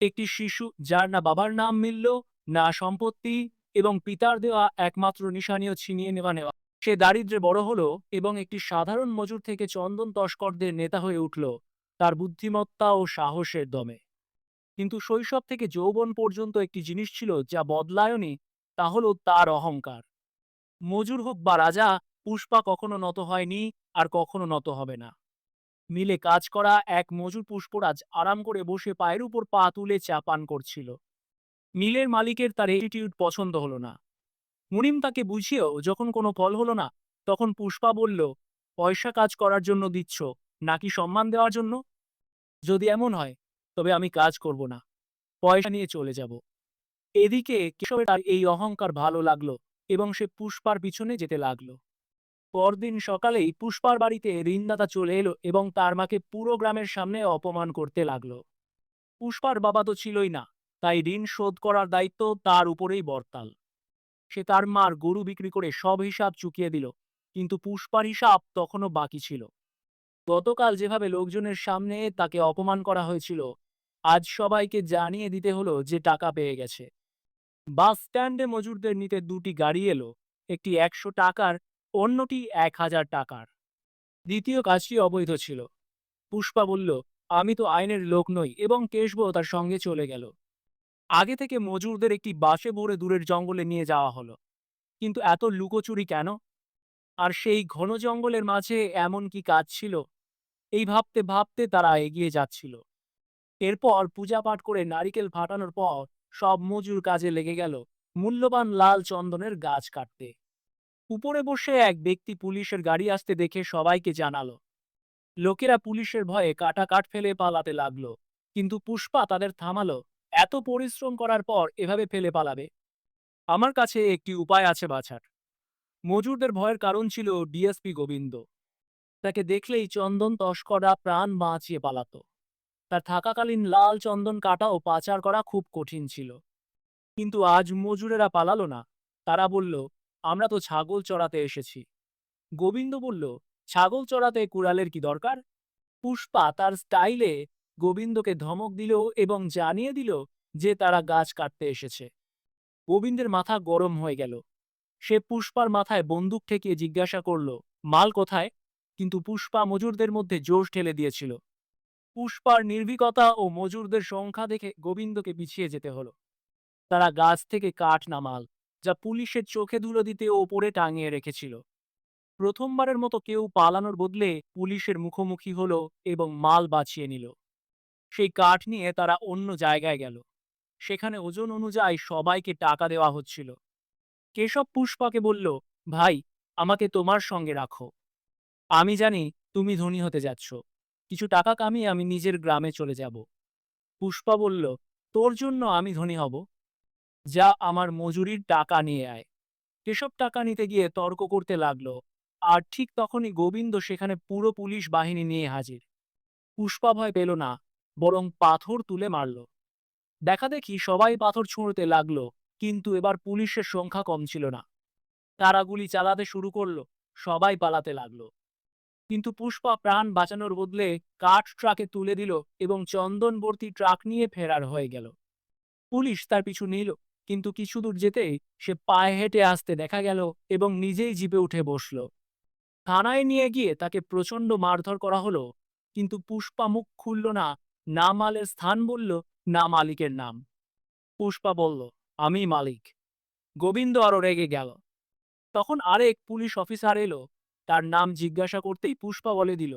একটি শিশু যার না বাবার নাম মিলল, না সম্পত্তি এবং পিতার দেওয়া একমাত্র নিশানীয় ছিনিয়ে নেওয়া নেওয়া। সে দারিদ্র্যে বড় হলো এবং একটি সাধারণ মজুর থেকে চন্দন তস্করদের নেতা হয়ে উঠল তার বুদ্ধিমত্তা ও সাহসের দমে। কিন্তু শৈশব থেকে যৌবন পর্যন্ত একটি জিনিস ছিল যা বদলায়নি, তা হল তার অহংকার। মজুর হোক বা রাজা, পুষ্পা কখনো নত হয়নি আর কখনো নত হবে না। মিলে কাজ করা এক মজুর পুষ্পরাজ আরাম করে বসে পায়ের উপর পা তুলে চা পান করছিল। মিলের মালিকের তার এটিটিউড পছন্দ হলো না। মুনিম তাকে বুঝিয়েও যখন কোনো ফল হলো না, তখন পুষ্পা বলল, পয়সা কাজ করার জন্য দিচ্ছ, নাকি সম্মান দেওয়ার জন্য? যদি এমন হয়, তবে আমি কাজ করব না। পয়সা নিয়ে চলে যাব। এদিকে কেশবের তার এই অহংকার ভালো লাগল এবং সে পুষ্পার পিছনে যেতে লাগল। পরদিন সকালেই পুষ্পার বাড়িতে ঋণদাতা চলে এলো এবং তার মাকে পুরো গ্রামের সামনে অপমান করতে লাগল। পুষ্পার বাবা তো ছিলই না, তাই ঋণ শোধ করার দায়িত্ব তার উপরেই বর্তাল। সে তার মার গরু বিক্রি করে সব হিসাব চুকিয়ে দিল, কিন্তু পুষ্পার হিসাব তখনও বাকি ছিল। গতকাল যেভাবে লোকজনের সামনে তাকে অপমান করা হয়েছিল, আজ সবাইকে জানিয়ে দিতে হলো যে টাকা পেয়ে গেছে। বাস স্ট্যান্ডে মজুরদের নিতে দুটি গাড়ি এলো, একটি একশো টাকার অন্যটি এক হাজার টাকার। দ্বিতীয় কাজটি অবৈধ ছিল। পুষ্পা বলল, আমি তো আইনের লোক নই এবং কেশব তার সঙ্গে চলে গেল। আগে থেকে মজুরদের একটি বাসে ভরে দূরের জঙ্গলে নিয়ে যাওয়া হলো। কিন্তু এত লুকোচুরি কেন? আর সেই ঘন জঙ্গলের মাঝে এমন কি কাজ ছিল? এই ভাবতে ভাবতে তারা এগিয়ে যাচ্ছিল। এরপর পূজা পাঠ করে নারিকেল ফাটানোর পর সব মজুর কাজে লেগে গেল। মূল্যবান লাল চন্দনের গাছ কাটতে। উপরে বসে এক ব্যক্তি পুলিশের গাড়ি আসতে দেখে সবাইকে জানালো। লোকেরা পুলিশের ভয়ে কাটা কাঠ ফেলে পালাতে লাগল। কিন্তু পুষ্পা তাদের থামালো। এত পরিশ্রম করার পর এভাবে ফেলে পালাবে। আমার কাছে একটি উপায় আছে বাছার। মজুরদের ভয়ের কারণ ছিল ডিএসপি গোবিন্দ। তাকে দেখলেই চন্দন তস্করা প্রাণ বাঁচিয়ে পালাত। তার থাকাকালীন লাল চন্দন কাটা ও পাচার করা খুব কঠিন ছিল। কিন্তু আজ মজুরেরা পালালো না। তারা বলল আমরা তো ছাগল চড়াতে এসেছি। গোবিন্দ বলল, ছাগল চড়াতে কুড়ালের কি দরকার? পুষ্পা তার স্টাইলে গোবিন্দকে ধমক দিল এবং জানিয়ে দিল যে তারা গাছ কাটতে এসেছে। গোবিন্দের মাথা গরম হয়ে গেল। সে পুষ্পার মাথায় বন্দুক ঠেকিয়ে জিজ্ঞাসা করল, মাল কোথায়? কিন্তু পুষ্পা মজুরদের মধ্যে জোশ ঠেলে দিয়েছিল। পুষ্পার নির্ভীকতা ও মজুরদের সংখ্যা দেখে গোবিন্দকে পিছিয়ে যেতে হলো। তারা গাছ থেকে কাঠ নামাল। যা পুলিশের চোখে ধুলো দিতে ওপরে টাঙিয়ে রেখেছিল। প্রথমবারের মতো কেউ পালানোর বদলে পুলিশের মুখোমুখি হলো এবং মাল বাঁচিয়ে নিল। সেই কাঠ নিয়ে তারা অন্য জায়গায় গেল। সেখানে ওজন অনুযায়ী সবাইকে টাকা দেওয়া হচ্ছিল। কেশব পুষ্পাকে বলল, ভাই, আমাকে তোমার সঙ্গে রাখো। আমি জানি তুমি ধনী হতে যাচ্ছ। কিছু টাকা কামিয়ে আমি নিজের গ্রামে চলে যাব। পুষ্পা বলল, তোর জন্য আমি ধনী হব। যা আমার মজুরির টাকা নিয়ে আয়। কেশব টাকা নিতে গিয়ে তর্ক করতে লাগল, আর ঠিক তখনই গোবিন্দ সেখানে পুরো পুলিশ বাহিনী নিয়ে হাজির। পুষ্পা ভয় পেল না, বরং পাথর তুলে মারল। দেখা দেখি সবাই পাথর ছুঁড়তে লাগল, কিন্তু এবার পুলিশের সংখ্যা কম ছিল না। তারা গুলি চালাতে শুরু করল, সবাই পালাতে লাগল। কিন্তু পুষ্পা প্রাণ বাঁচানোর বদলে কাঠ ট্রাকে তুলে দিল এবং চন্দনবর্তী ট্রাক নিয়ে ফেরার হয়ে গেল। পুলিশ তার পিছু নিল কিন্তু কিছু দূর যেতেই সে পায়ে হেঁটে আসতে দেখা গেল এবং নিজেই জিপে উঠে বসল। থানায় নিয়ে গিয়ে তাকে প্রচণ্ড মারধর করা হলো, কিন্তু পুষ্পা মুখ খুলল না না মালের স্থান বলল, না মালিকের নাম। পুষ্পা বলল, আমি মালিক। গোবিন্দ আরও রেগে গেল। তখন আরেক পুলিশ অফিসার এলো, তার নাম জিজ্ঞাসা করতেই পুষ্পা বলে দিল,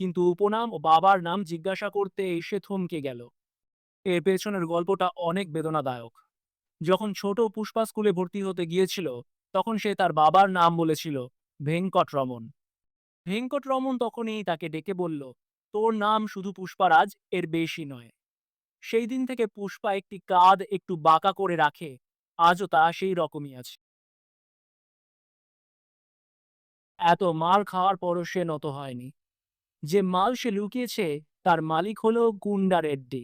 কিন্তু উপনাম ও বাবার নাম জিজ্ঞাসা করতে এসে থমকে গেল। এর পেছনের গল্পটা অনেক বেদনাদায়ক। যখন ছোট পুষ্পা স্কুলে ভর্তি হতে গিয়েছিল, তখন সে তার বাবার নাম বলেছিল ভেঙ্কটরমন ভেঙ্কটরমন তখনই তাকে ডেকে বলল, তোর নাম শুধু পুষ্পারাজ, এর বেশি নয়। সেই দিন থেকে পুষ্পা একটি কাঁধ একটু বাঁকা করে রাখে, আজও তা সেই রকমই আছে। এত মার খাওয়ার পরও সে নত হয়নি। যে মাল সে লুকিয়েছে, তার মালিক হলো গুন্ডা রেড্ডি।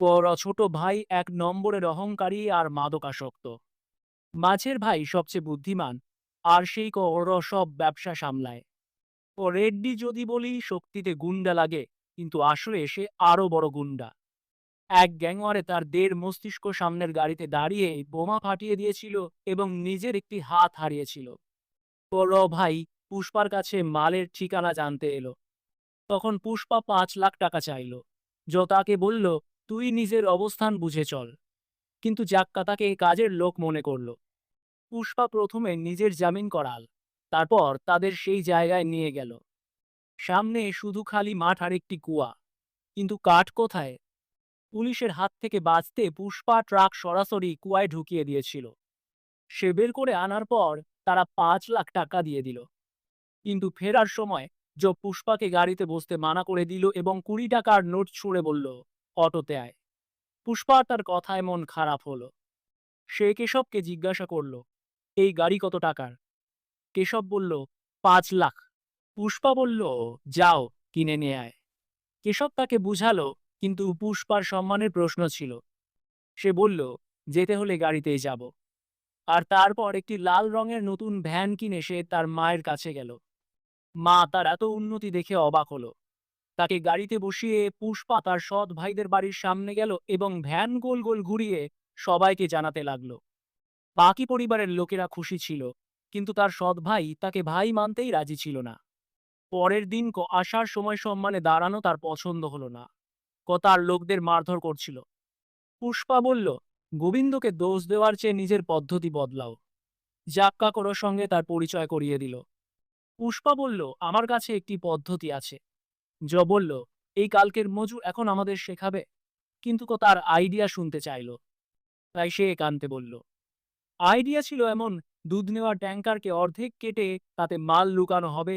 বড় ছোট ভাই এক নম্বরের অহংকারী আর মাদকাসক্ত। মাঝের ভাই সবচেয়ে বুদ্ধিমান, আর সেই কর সব ব্যবসা সামলায়। ও রেড্ডি যদি বলি, শক্তিতে গুন্ডা লাগে, কিন্তু আসলে সে আরও বড় গুন্ডা। এক গ্যাংওয়ারে তার দেড় মস্তিষ্ক সামনের গাড়িতে দাঁড়িয়ে বোমা ফাটিয়ে দিয়েছিল এবং নিজের একটি হাত হারিয়েছিল। বড় ভাই পুষ্পার কাছে মালের ঠিকানা জানতে এলো। তখন পুষ্পা পাঁচ লাখ টাকা চাইল। যো তাকে বলল তুই নিজের অবস্থান বুঝে চল। কিন্তু জাক্কা তাকে কাজের লোক মনে করল। পুষ্পা প্রথমে নিজের জামিন করাল, তারপর তাদের সেই জায়গায় নিয়ে গেল। সামনে শুধু খালি মাঠ আর একটি কুয়া। কিন্তু কাঠ কোথায়? পুলিশের হাত থেকে বাঁচতে পুষ্পা ট্রাক সরাসরি কুয়ায় ঢুকিয়ে দিয়েছিল। সে বের করে আনার পর তারা পাঁচ লাখ টাকা দিয়ে দিল। কিন্তু ফেরার সময় জো পুষ্পাকে গাড়িতে বসতে মানা করে দিল এবং কুড়ি টাকার নোট ছুঁড়ে বলল অটোতে আয়। পুষ্পা তার কথায় মন খারাপ হলো। সে কেশবকে জিজ্ঞাসা করল, এই গাড়ি কত টাকার? কেশব বলল, পাঁচ লাখ। পুষ্পা বলল, যাও, কিনে নিয়ে আয়। কেশব তাকে বুঝালো, কিন্তু পুষ্পার সম্মানের প্রশ্ন ছিল। সে বলল, যেতে হলে গাড়িতেই যাব। আর তারপর একটি লাল রঙের নতুন ভ্যান কিনে সে তার মায়ের কাছে গেল। মা তার এত উন্নতি দেখে অবাক হলো। তাকে গাড়িতে বসিয়ে পুষ্পা তার সৎ ভাইদের বাড়ির সামনে গেল এবং ভ্যান গোল গোল ঘুরিয়ে সবাইকে জানাতে লাগল। বাকি পরিবারের লোকেরা খুশি ছিল, কিন্তু তার সৎ ভাই তাকে ভাই মানতেই রাজি ছিল না। পরের দিন ক, আসার সময় সম্মানে দাঁড়ানো তার পছন্দ হলো না। ক, তার লোকদের মারধর করছিল। পুষ্পা বলল, গোবিন্দকে দোষ দেওয়ার চেয়ে নিজের পদ্ধতি বদলাও। জাক্কা করোর সঙ্গে তার পরিচয় করিয়ে দিল। পুষ্পা বলল, আমার কাছে একটি পদ্ধতি আছে। জ বলল, এই কালকের মজু এখন আমাদের শেখাবে। কিন্তু ক তার আইডিয়া শুনতে চাইল। তাই সে একান্তে বলল, আইডিয়া ছিল এমন, দুধ নেওয়া ট্যাঙ্কারকে অর্ধেক কেটে তাতে মাল লুকানো হবে,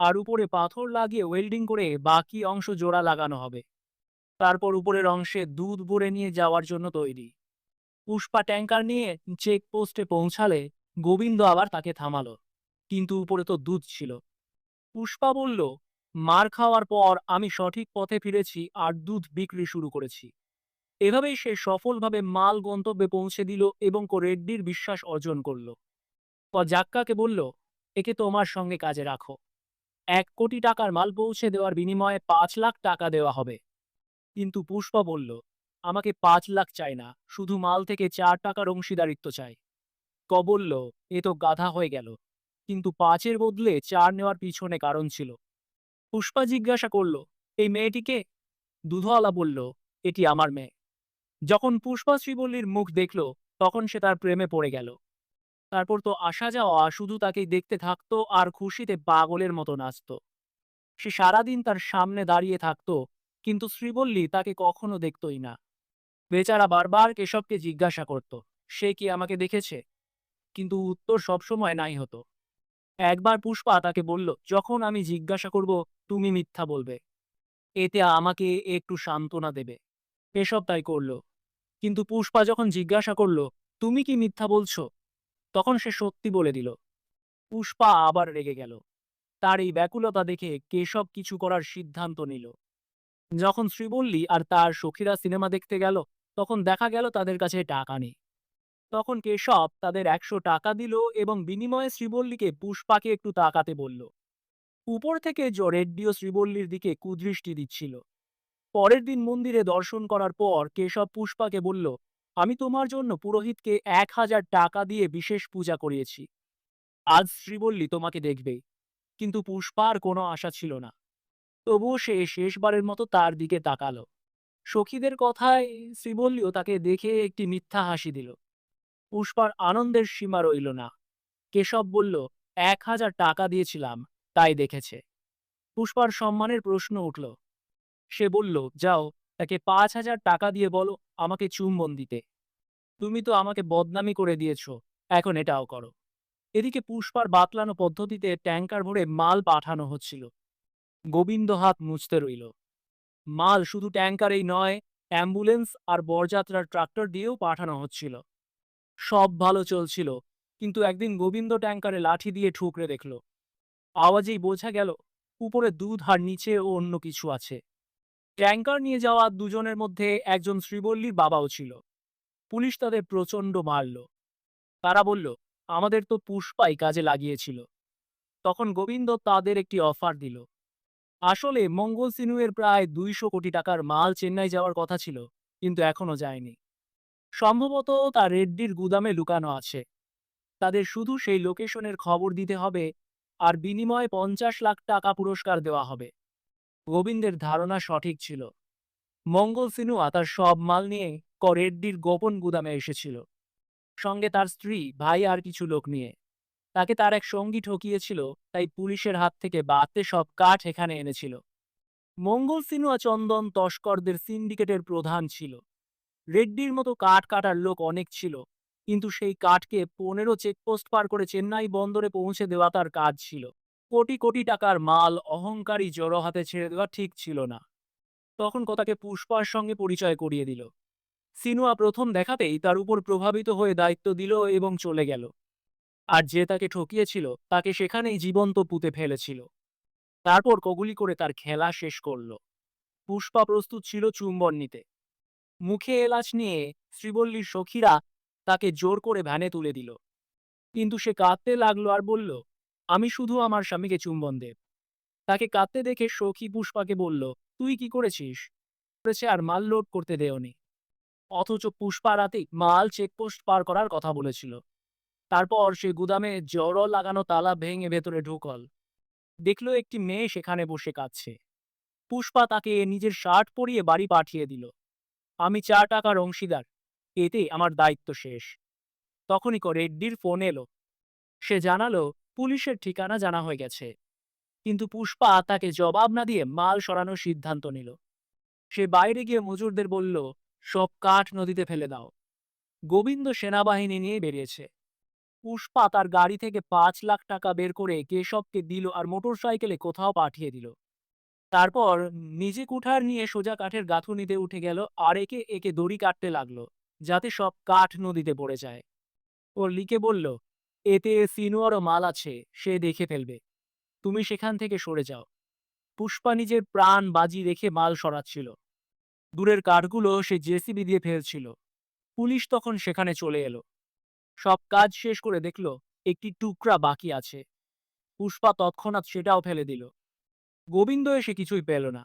আর উপরে পাথর লাগিয়ে ওয়েল্ডিং করে বাকি অংশ জোড়া লাগানো হবে। তারপর উপরের অংশে দুধ ভরে নিয়ে যাওয়ার জন্য তৈরি। পুষ্পা ট্যাঙ্কার নিয়ে চেকপোস্টে পৌঁছালে গোবিন্দ আবার তাকে থামালো, কিন্তু উপরে তো দুধ ছিল। পুষ্পা বলল মার খাওয়ার পর আমি সঠিক পথে ফিরেছি আর দুধ বিক্রি শুরু করেছি। এভাবেই সে সফলভাবে মাল গন্তব্যে পৌঁছে দিল এবং কো রেড্ডির বিশ্বাস অর্জন করল। জাক্কাকে বলল, একে তোমার সঙ্গে কাজে রাখো। এক কোটি টাকার মাল পৌঁছে দেওয়ার বিনিময়ে পাঁচ লাখ টাকা দেওয়া হবে। কিন্তু পুষ্পা বলল, আমাকে পাঁচ লাখ চাই না, শুধু মাল থেকে চার টাকার অংশীদারিত্ব চাই। ক বলল, এ তো গাধা হয়ে গেল। কিন্তু পাঁচের বদলে চার নেওয়ার পিছনে কারণ ছিল। পুষ্পা জিজ্ঞাসা করল, এই মেয়েটিকে? দুধওয়ালা বলল, এটি আমার মেয়ে। যখন পুষ্পা শ্রীবল্লীর মুখ দেখল, তখন সে তার প্রেমে পড়ে গেল। তারপর তো আসা যাওয়া, শুধু তাকে দেখতে থাকত আর খুশিতে পাগলের মতো নাচত। সে সারাদিন তার সামনে দাঁড়িয়ে থাকত, কিন্তু শ্রীবল্লী তাকে কখনো দেখতই না। বেচারা বারবার কেশবকে জিজ্ঞাসা করত, সে কি আমাকে দেখেছে? কিন্তু উত্তর সবসময় নাই হতো। একবার পুষ্পা তাকে বলল, যখন আমি জিজ্ঞাসা করব তুমি মিথ্যা বলবে। এতে আমাকে একটু সান্ত্বনা দেবে। কেশব তাই করল। কিন্তু পুষ্পা যখন জিজ্ঞাসা করল, তুমি কি মিথ্যা বলছ? তখন সে সত্যি বলে দিল। পুষ্পা আবার রেগে গেল। তার এই ব্যাকুলতা দেখে কেশব কিছু করার সিদ্ধান্ত নিল। যখন শ্রীবল্লী আর তার সখীরা সিনেমা দেখতে গেল, তখন দেখা গেল তাদের কাছে টাকা নেই। তখন কেশব তাদের একশো টাকা দিল এবং বিনিময়ে শ্রীবল্লীকে পুষ্পাকে একটু তাকাতে বলল উপর থেকে জ রেড্ডিও শ্রীবল্লীর দিকে কুদৃষ্টি দিচ্ছিল। পরের দিন মন্দিরে দর্শন করার পর কেশব পুষ্পাকে বলল, আমি তোমার জন্য পুরোহিতকে এক হাজার টাকা দিয়ে বিশেষ পূজা করিয়েছি। আজ শ্রীবল্লী তোমাকে দেখবে। কিন্তু পুষ্পার কোনো আশা ছিল না। তবুও সে শেষবারের মতো তার দিকে তাকালো। সখীদের কথায় শ্রীবল্লীও তাকে দেখে একটি মিথ্যা হাসি দিল। পুষ্পার আনন্দের সীমা রইল না। কেশব বলল, এক হাজার টাকা দিয়েছিলাম। তাই দেখেছে। পুষ্পার সম্মানের প্রশ্ন উঠল। সে বলল, যাও, তাকে পাঁচ হাজার টাকা দিয়ে বলো আমাকে চুম্বন দিতে। তুমি তো আমাকে বদনামি করে দিয়েছ, এখন এটাও করো। এদিকে পুষ্পার বাতলানো পদ্ধতিতে ট্যাঙ্কার ভরে মাল পাঠানো হচ্ছিল। গোবিন্দ হাত মুছতে রইল। মাল শুধু ট্যাঙ্কারেই নয়, অ্যাম্বুলেন্স আর বরযাত্রার ট্রাক্টর দিয়েও পাঠানো হচ্ছিল। সব ভালো চলছিল, কিন্তু একদিন গোবিন্দ ট্যাঙ্কারে লাঠি দিয়ে ঠুকরে দেখল। আওয়াজেই বোঝা গেল, উপরে দুধ আর নিচে ও অন্য কিছু আছে। ট্যাঙ্কার নিয়ে যাওয়া দুজনের মধ্যে একজন শ্রীবল্লীর বাবাও ছিল। পুলিশ তাদের প্রচণ্ড মারল। তারা বলল, আমাদের তো পুষ্পাই কাজে লাগিয়েছিল। তখন গোবিন্দ তাদের একটি অফার দিল। আসলে মঙ্গল সিনুয়ের প্রায় দুইশো কোটি টাকার মাল চেন্নাই যাওয়ার কথা ছিল, কিন্তু এখনও যায়নি। সম্ভবত তা রেড্ডির গুদামে লুকানো আছে। তাদের শুধু সেই লোকেশনের খবর দিতে হবে আর বিনিময়ে পঞ্চাশ লাখ টাকা পুরস্কার দেওয়া হবে। গোবিন্দের ধারণা সঠিক ছিল। মঙ্গল সিনুয়া তার সব মাল নিয়ে ক রেড্ডির গোপন গুদামে এসেছিল। সঙ্গে তার স্ত্রী, ভাই আর কিছু লোক নিয়ে। তাকে তার এক সঙ্গী ঠকিয়েছিল, তাই পুলিশের হাত থেকে বাড়তে সব কাঠ এখানে এনেছিল। মঙ্গল সিনুয়া চন্দন তস্করদের সিন্ডিকেটের প্রধান ছিল। রেড্ডির মতো কাঠ কাটার লোক অনেক ছিল। কিন্তু সেই কাঠকে পনেরো চেকপোস্ট পার করে চেন্নাই বন্দরে পৌঁছে দেওয়া তার কাজ ছিল। কোটি কোটি টাকার মাল অহংকারী জড়ো হাতে ছেড়ে দেওয়া ঠিক ছিল না। তখন কথাকে পুষ্পার সঙ্গে পরিচয় করিয়ে দিল। সিনুয়া প্রথম দেখাতেই তার উপর প্রভাবিত হয়ে দায়িত্ব দিল এবং চলে গেল। আর যে তাকে ঠকিয়েছিল, তাকে সেখানেই জীবন্ত পুঁতে ফেলেছিল। তারপর কগুলি করে তার খেলা শেষ করল। পুষ্পা প্রস্তুত ছিল চুম্বন নিতে। মুখে এলাচ নিয়ে শ্রীবল্লীর সখীরা তাকে জোর করে ভ্যানে তুলে দিল। কিন্তু সে কাঁদতে লাগল আর বলল, আমি শুধু আমার স্বামীকে চুম্বন দেব। তাকে কাঁদতে দেখে সখী পুষ্পাকে বলল, তুই কি করেছিস? করেছে আর মাল লোড করতে দেওনি। অথচ পুষ্পা রাতে মাল চেকপোস্ট পার করার কথা বলেছিল। তারপর সে গুদামে জড় লাগানো তালা ভেঙে ভেতরে ঢুকল। দেখল একটি মেয়ে সেখানে বসে কাঁদছে। পুষ্পা তাকে নিজের শার্ট পরিয়ে বাড়ি পাঠিয়ে দিল। আমি চার টাকার অংশীদার। এতে আমার দায়িত্ব শেষ। তখনই ক রেড্ডির ফোন এলো। সে জানালো, পুলিশের ঠিকানা জানা হয়ে গেছে। কিন্তু পুষ্পা তাকে জবাব না দিয়ে মাল সরানোর সিদ্ধান্ত নিল। সে বাইরে গিয়ে মজুরদের বলল, সব কাঠ নদীতে ফেলে দাও। গোবিন্দ সেনাবাহিনী নিয়ে বেরিয়েছে। পুষ্পা তার গাড়ি থেকে পাঁচ লাখ টাকা বের করে কেশবকে দিল আর মোটরসাইকেলে কোথাও পাঠিয়ে দিল। তারপর নিজে কুঠার নিয়ে সোজা কাঠের গাঁথুনিতে উঠে গেল আর একে একে দড়ি কাটতে লাগল। যাতে সব কাঠ নদীতে পড়ে যায়। ও লিকে বলল, এতে সিনোয়ারও মাল আছে, সে দেখে ফেলবে। তুমি সেখান থেকে সরে যাও। পুষ্পা নিজের প্রাণ বাজি রেখে মাল সরাচ্ছিল। দূরের কাঠগুলো সে জেসিবি দিয়ে ফেলছিল। পুলিশ তখন সেখানে চলে এলো। সব কাজ শেষ করে দেখল, একটি টুকরা বাকি আছে। পুষ্পা তৎক্ষণাৎ সেটাও ফেলে দিল। গোবিন্দ এসে কিছুই পেল না।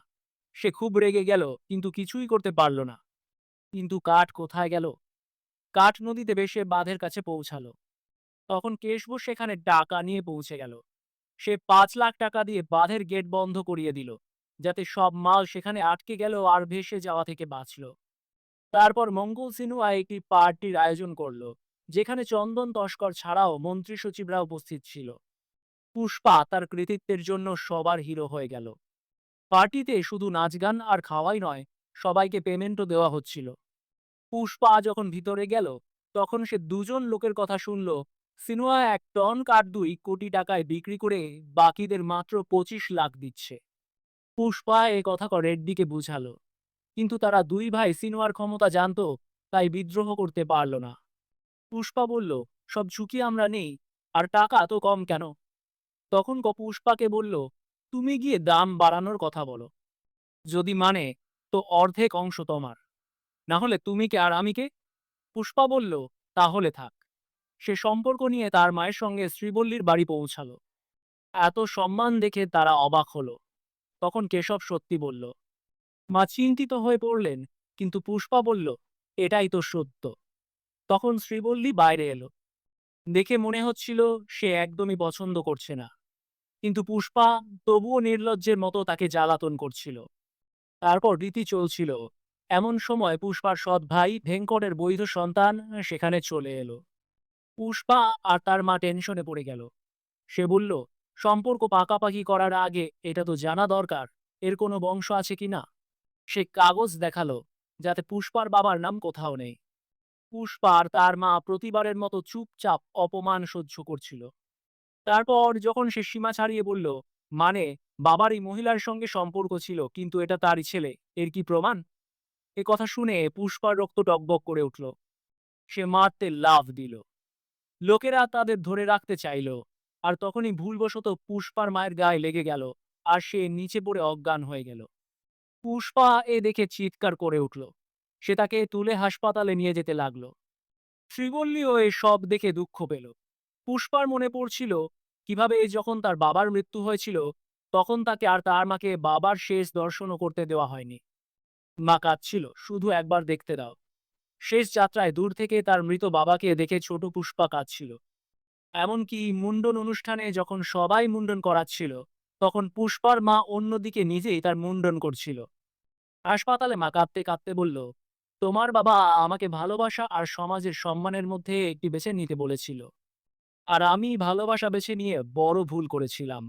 সে খুব রেগে গেল, কিন্তু কিছুই করতে পারল না। কিন্তু কাঠ কোথায় গেল? কাঠ নদীতে বেশে বাঁধের কাছে পৌঁছালো। তখন কেশব সেখানে টাকা নিয়ে পৌঁছে গেল। সে পাঁচ লাখ টাকা দিয়ে বাঁধের গেট বন্ধ করিয়ে দিল, যাতে সব মাল সেখানে আটকে গেল আর ভেসে যাওয়া থেকে বাঁচল। তারপর মঙ্গল সিনুয়া একটি পার্টির আয়োজন করল, যেখানে চন্দন তস্কর ছাড়াও মন্ত্রী সচিবরা উপস্থিত ছিল। পুষ্পা তার কৃতিত্বের জন্য সবার হিরো হয়ে গেল। পার্টিতে শুধু নাচ গান আর খাওয়াই নয় সবাইকে পেমেন্টও দেওয়া হচ্ছিল। পুষ্পা যখন ভিতরে গেল, তখন সে দুজন লোকের কথা শুনল। সিনোয়া এক টন কাঠ দুই কোটি টাকায় বিক্রি করে বাকিদের মাত্র পঁচিশ লাখ দিচ্ছে। পুষ্পা এ কথা রেড্ডিকে বুঝালো। কিন্তু তারা দুই ভাই সিনোয়ার ক্ষমতা জানত, তাই বিদ্রোহ করতে পারল না। পুষ্পা বলল, সব ঝুঁকি আমরা নেই, আর টাকা তো কম কেন? তখন পুষ্পাকে বলল, তুমি গিয়ে দাম বাড়ানোর কথা বলো। যদি মানে তো অর্ধেক অংশ তোমার। না হলে তুমি কে আর আমি কে? পুষ্পা বলল, তাহলে থাক। সে সম্পর্ক নিয়ে তার মায়ের সঙ্গে শ্রীবল্লীর বাড়ি পৌঁছালো। এত সম্মান দেখে তারা অবাক হলো। তখন কেশব সত্যি বলল, মা চিন্তিত হয়ে পড়লেন, কিন্তু পুষ্পা বলল, এটাই তো সত্য। তখন শ্রীবল্লী বাইরে এলো। দেখে মনে হচ্ছিল সে একদমই পছন্দ করছে না। কিন্তু পুষ্পা তবুও নির্লজ্জের মতো তাকে জ্বালাতন করছিল। তারপর রীতি চলছিল। এমন সময় পুষ্পার সৎ ভাই ভেঙ্কটের বৈধ সন্তান সেখানে চলে এলো। পুষ্পা আর তার মা টেনশনে পড়ে গেল। সে বলল, সম্পর্ক পাকাপাকি করার আগে এটা তো জানা দরকার, এর কোনো বংশ আছে কি না? সে কাগজ দেখাল, যাতে পুষ্পার বাবার নাম কোথাও নেই। পুষ্পা আর তার মা প্রতিবারের মতো চুপচাপ অপমান সহ্য করছিল। তারপর যখন সে সীমা ছাড়িয়ে বলল মানে বাবার এই মহিলার সঙ্গে সম্পর্ক ছিল, কিন্তু এটা তারই ছেলে। এর কি প্রমাণ? এ কথা শুনে পুষ্পার রক্ত টকবক করে উঠল। সে মারতে লাভ দিল। লোকেরা তাদের ধরে রাখতে চাইল। আর তখনই ভুলবশত পুষ্পার মায়ের গায়ে লেগে গেল, আর সে নিচে পড়ে অজ্ঞান হয়ে গেল। পুষ্পা এ দেখে চিৎকার করে উঠল। সে তাকে তুলে হাসপাতালে নিয়ে যেতে লাগল। শ্রীবল্লীও এ সব দেখে দুঃখ পেল। পুষ্পার মনে পড়ছিল কীভাবে যখন তার বাবার মৃত্যু হয়েছিল, তখন তাকে আর তার মাকে বাবার শেষ দর্শনও করতে দেওয়া হয়নি। মা কাঁদছিল, শুধু একবার দেখতে দাও। শেষ যাত্রায় দূর থেকে তার মৃত বাবাকে দেখে ছোট পুষ্পা কাঁদছিল। এমনকি মুন্ডন অনুষ্ঠানে যখন সবাই মুন্ডন করাচ্ছিল, তখন পুষ্পার মা অন্যদিকে নিজেই তার মুন্ডন করছিল। হাসপাতালে মা কাঁদতে কাঁদতে বলল, তোমার বাবা আমাকে ভালোবাসা আর সমাজের সম্মানের মধ্যে একটি বেছে নিতে বলেছিল। আর আমি ভালোবাসা বেছে নিয়ে বড় ভুল করেছিলাম।